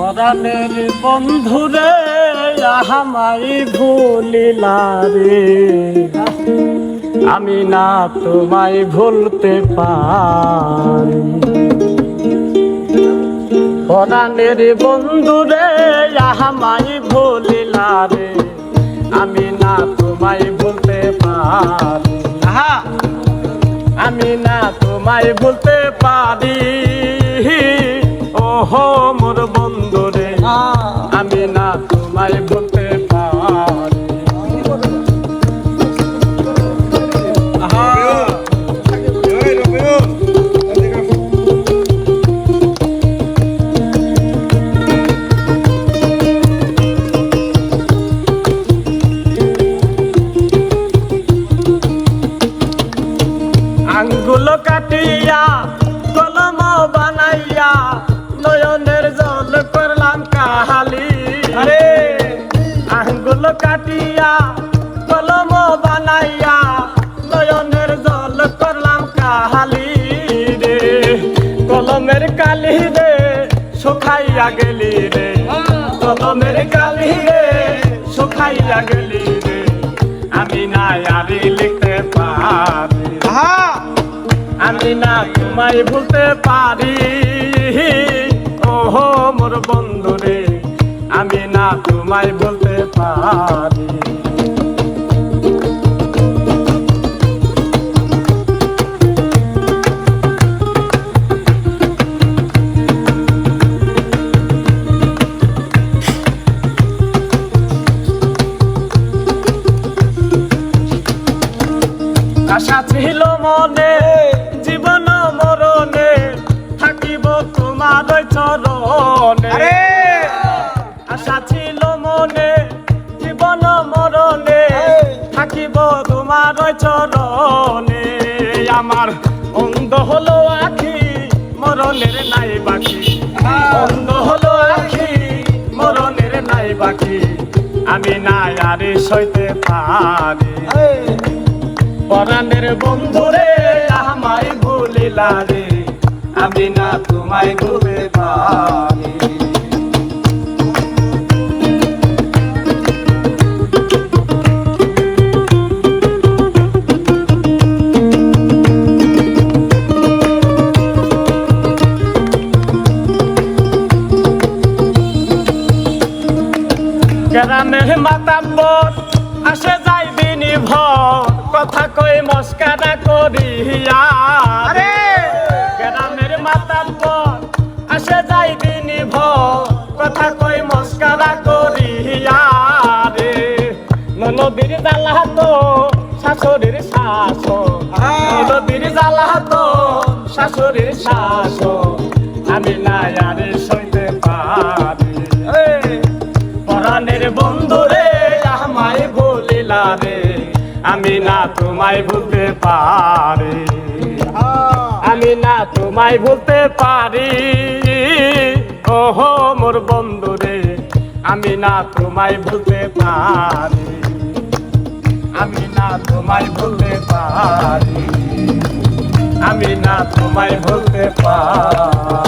পরাণের বন্ধুরে আহামাই ভুলিলা রে। আমি না তোমায় ভুলতে পারি। পরাণের বন্ধুরে আহামাই ভুলিলা রে। আমি না তোমায় ভুলতে পারি। আমি না তোমায় ভুলতে পারি। ওহো কাটিয়া কলম বানাইয়া নয়নের জল করলাম কাহালি রে। কলমের কালি রে শুকাইয়া গেলি রে। কলমের কালি রে শুকাইয়া গেলি রে। আমি না আরে লিখতে পারি। আমি না তোমায় ভুলতে পারি। ওহো মোর বন্ধু রে। আমি না তোমায় বলতে পারি। আশা ছিল মনে জীবন মরণে থাকিব তোমার চরণে। তোমার চরণে আমার অন্ধ হলো আখি, মরণের নাই বাকি। অন্ধ হলো আখি, মরণের নাই বাকি। আমি না আরে সইতে পারি। পরাণের বন্ধুরে, আমায় ভুলিলা রে। আমি না তোমায় ভুলে পারি। গ্রামের মাতাব্বর আসে যাই দিন ভর কথা কই মস্কারা করিয়া। আরে! গ্রামের মাতাব্বর আসে যাই দিন ভর কথা কই মস্কারা করিয়া রে। নদীর জ্বালা তো শাশুড়ির শাস নদীর জ্বালা তো শাশুড়ির আমি না আরে পরাণের বন্ধুরে আমায় ভুলিলা রে, আমি না তোমায় ভুলতে পারি। আমি না তোমায় ভুলতে পারি। ওহো, মোর বন্ধুরে আমি না তোমায় ভুলতে পারি। আমি না তোমায় ভুলতে পারি। আমি না তোমায় ভুলতে পারি।